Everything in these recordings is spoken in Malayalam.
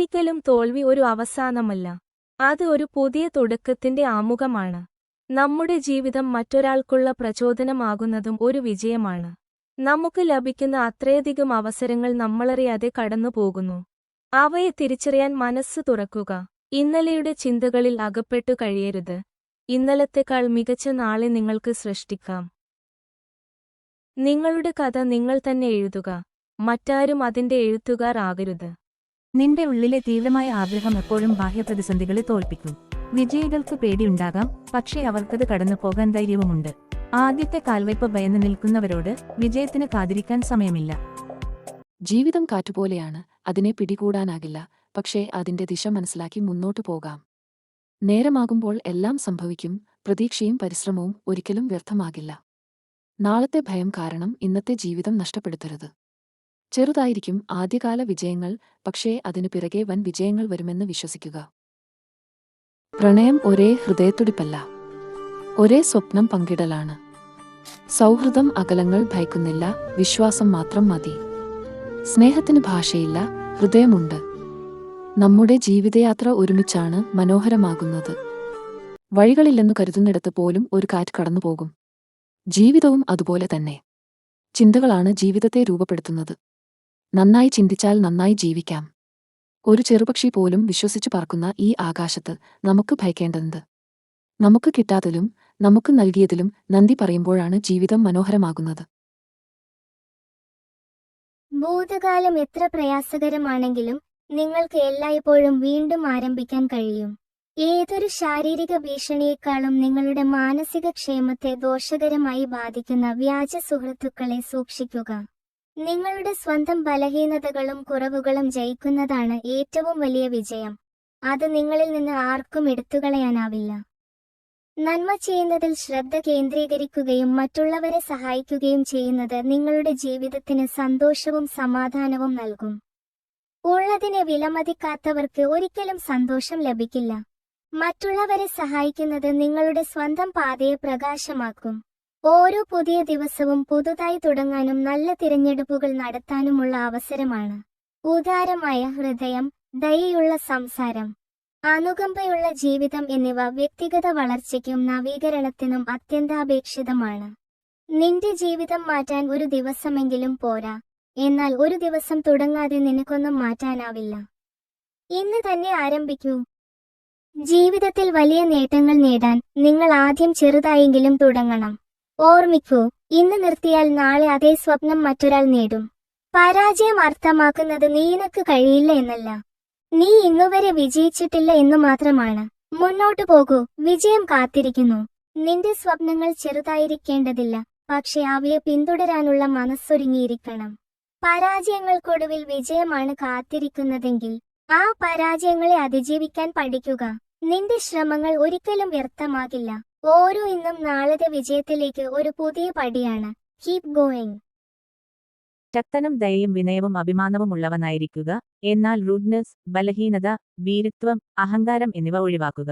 ഒരിക്കലും തോൽവി ഒരു അവസാനമല്ല. അത് ഒരു പുതിയ തുടക്കത്തിന്റെ ആമുഖമാണ്. നമ്മുടെ ജീവിതം മറ്റൊരാൾക്കുള്ള പ്രചോദനമാകുന്നതും ഒരു വിജയമാണ്. നമുക്ക് ലഭിക്കുന്ന അത്രയധികം അവസരങ്ങൾ നമ്മളറിയാതെ കടന്നുപോകുന്നു. അവയെ തിരിച്ചറിയാൻ മനസ്സ് തുറക്കുക. ഇന്നലെയുടെ ചിന്തകളിൽ അകപ്പെട്ടു കഴിയരുത്. ഇന്നലത്തെക്കാൾ മികച്ച നാളെ നിങ്ങൾക്ക് സൃഷ്ടിക്കാം. നിങ്ങളുടെ കഥ നിങ്ങൾ തന്നെ എഴുതുക. മറ്റാരും അതിന്റെ എഴുത്തുകാർ ആകരുത്. നിന്റെ ഉള്ളിലെ തീവ്രമായ ആഗ്രഹം എപ്പോഴും ബാഹ്യ പ്രതിസന്ധികളെ തോൽപ്പിക്കും. വിജയികൾക്ക് പേടിയുണ്ടാകാം പക്ഷേ അവർക്കത് കടന്നു പോകാൻ ധൈര്യവുമുണ്ട്. ആദ്യത്തെ കാൽവയ്പ് ഭയന്ന് നിൽക്കുന്നവരോട് വിജയത്തിന് കാതിരിക്കാൻ സമയമില്ല. ജീവിതം കാറ്റുപോലെയാണ് അതിനെ പിടികൂടാനാകില്ല പക്ഷേ അതിന്റെ ദിശ മനസ്സിലാക്കി മുന്നോട്ടു പോകാം. നേരമാകുമ്പോൾ എല്ലാം സംഭവിക്കും പ്രതീക്ഷയും പരിശ്രമവും ഒരിക്കലും വ്യർത്ഥമാകില്ല. നാളത്തെ ഭയം കാരണം ഇന്നത്തെ ജീവിതം നഷ്ടപ്പെടുത്തരുത്. ചെറുതായിരിക്കും ആദ്യകാല വിജയങ്ങൾ പക്ഷേ അതിനു പിറകെ വൻ വിജയങ്ങൾ വരുമെന്ന് വിശ്വസിക്കുക. പ്രണയം ഒരേ ഹൃദയത്തുടിപ്പല്ല ഒരേ സ്വപ്നം പങ്കിടലാണ്. സൗഹൃദം അകലങ്ങൾ ഭയക്കുന്നില്ല വിശ്വാസം മാത്രം മതി. സ്നേഹത്തിന് ഭാഷയില്ല ഹൃദയമുണ്ട്. നമ്മുടെ ജീവിതയാത്ര ഒരുമിച്ചാണ് മനോഹരമാകുന്നത്. വഴികളില്ലെന്നു കരുതുന്നിടത്ത് പോലും ഒരു കാറ്റ് കടന്നുപോകും. ജീവിതവും അതുപോലെ തന്നെ. ചിന്തകളാണ് ജീവിതത്തെ രൂപപ്പെടുത്തുന്നത്. നന്നായി ചിന്തിച്ചാൽ നന്നായി ജീവിക്കാം. ഒരു ചെറുപക്ഷി പോലും വിശ്വസിച്ചു പറക്കുന്ന ഈ ആകാശത്ത് നമുക്ക് ഭയക്കേണ്ടതുണ്ട്. നമുക്ക് കിട്ടാത്തതിലും നമുക്ക് നൽകിയതിലും നന്ദി പറയുമ്പോഴാണ് ജീവിതം മനോഹരമാകുന്നത്. ഭൂതകാലം എത്ര പ്രയാസകരമാണെങ്കിലും നിങ്ങൾക്ക് എല്ലായ്പ്പോഴും വീണ്ടും ആരംഭിക്കാൻ കഴിയും. ഏതൊരു ശാരീരിക ഭീഷണിയേക്കാളും നിങ്ങളുടെ മാനസിക ക്ഷേമത്തെ ദോഷകരമായി ബാധിക്കുന്ന വ്യാജ സുഹൃത്തുക്കളെ സൂക്ഷിക്കുക. നിങ്ങളുടെ സ്വന്തം ബലഹീനതകളും കുറവുകളും ജയിക്കുന്നതാണ് ഏറ്റവും വലിയ വിജയം. അത് നിങ്ങളിൽ നിന്ന് ആർക്കും എടുത്തുകളയാനാവില്ല. നന്മ ചെയ്യുന്നതിൽ ശ്രദ്ധ കേന്ദ്രീകരിക്കുകയും മറ്റുള്ളവരെ സഹായിക്കുകയും ചെയ്യുന്നത് നിങ്ങളുടെ ജീവിതത്തിന് സന്തോഷവും സമാധാനവും നൽകും. ഉള്ളതിനെ വിലമതിക്കാത്തവർക്ക് ഒരിക്കലും സന്തോഷം ലഭിക്കില്ല. മറ്റുള്ളവരെ സഹായിക്കുന്നത് നിങ്ങളുടെ സ്വന്തം പാതയെ പ്രകാശമാക്കും. ഓരോ പുതിയ ദിവസവും പുതുതായി തുടങ്ങാനും നല്ല തിരഞ്ഞെടുപ്പുകൾ നടത്താനുമുള്ള അവസരമാണ്. ഉദാരമായ ഹൃദയം ദയയുള്ള സംസാരം അനുകമ്പയുള്ള ജീവിതം എന്നിവ വ്യക്തിഗത വളർച്ചയ്ക്കും നവീകരണത്തിനും അത്യന്താപേക്ഷിതമാണ്. നിന്റെ ജീവിതം മാറ്റാൻ ഒരു ദിവസമെങ്കിലും പോരാ. എന്നാൽ ഒരു ദിവസം തുടങ്ങാതെ നിനക്കൊന്നും മാറ്റാനാവില്ല. ഇന്ന് തന്നെ ആരംഭിക്കൂ. ജീവിതത്തിൽ വലിയ നേട്ടങ്ങൾ നേടാൻ നിങ്ങൾ ആദ്യം ചെറുതായെങ്കിലും തുടങ്ങണം. ഓർമ്മിക്കൂ ഇന്ന് നിർത്തിയാൽ നാളെ അതേ സ്വപ്നം മറ്റൊരാൾ നേടും. പരാജയം അർത്ഥമാക്കുന്നത് നീനക്ക് കഴിയില്ല എന്നല്ല. നീ ഇന്നുവരെ വിജയിച്ചിട്ടില്ല എന്നു മാത്രമാണ്. മുന്നോട്ടു പോകൂ വിജയം കാത്തിരിക്കുന്നു. നിന്റെ സ്വപ്നങ്ങൾ ചെറുതായിരിക്കേണ്ടതില്ല പക്ഷെ അവയെ പിന്തുടരാനുള്ള മനസ്സൊരുങ്ങിയിരിക്കണം. പരാജയങ്ങൾക്കൊടുവിൽ വിജയമാണ് കാത്തിരിക്കുന്നതെങ്കിൽ ആ പരാജയങ്ങളെ അതിജീവിക്കാൻ പഠിക്കുക. നിന്റെ ശ്രമങ്ങൾ ഒരിക്കലും വ്യർത്ഥമാകില്ല. ഓരോ ഇന്നും നാളത്തെ വിജയത്തിലേക്ക് ഒരു പുതിയ പടിയാണ്. കീപ് ഗോയിങ് ശക്തനും ദയയും വിനയവും അഭിമാനവും ഉള്ളവനായിരിക്കുക. എന്നാൽ റൂഡ്നെസ് ബലഹീനത വീരത്വം അഹങ്കാരം എന്നിവ ഒഴിവാക്കുക.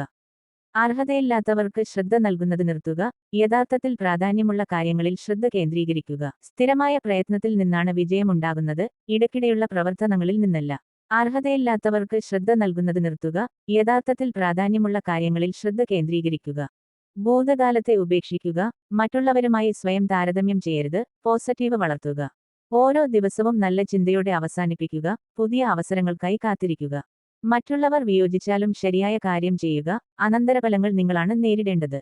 അർഹതയില്ലാത്തവർക്ക് ശ്രദ്ധ നൽകുന്നത് നിർത്തുക. യഥാർത്ഥത്തിൽ പ്രാധാന്യമുള്ള കാര്യങ്ങളിൽ ശ്രദ്ധ കേന്ദ്രീകരിക്കുക. സ്ഥിരമായ പ്രയത്നത്തിൽ നിന്നാണ് വിജയമുണ്ടാകുന്നത്. ഇടയ്ക്കിടെയുള്ള പ്രവർത്തനങ്ങളിൽ നിന്നല്ല. അർഹതയില്ലാത്തവർക്ക് ശ്രദ്ധ നൽകുന്നത് നിർത്തുക യഥാർത്ഥത്തിൽ പ്രാധാന്യമുള്ള കാര്യങ്ങളിൽ ശ്രദ്ധ കേന്ദ്രീകരിക്കുക. ഭൂതകാലത്തെ ഉപേക്ഷിക്കുക മറ്റുള്ളവരുമായി സ്വയം താരതമ്യം ചെയ്യരുത് പോസിറ്റീവ് വളർത്തുക. ഓരോ ദിവസവും നല്ല ചിന്തയോടെ അവസാനിപ്പിക്കുക പുതിയ അവസരങ്ങൾക്കായി കാത്തിരിക്കുക. മറ്റുള്ളവർ വിയോജിച്ചാലും ശരിയായ കാര്യം ചെയ്യുക അനന്തരഫലങ്ങൾ നിങ്ങളാണ് നേരിടേണ്ടത്.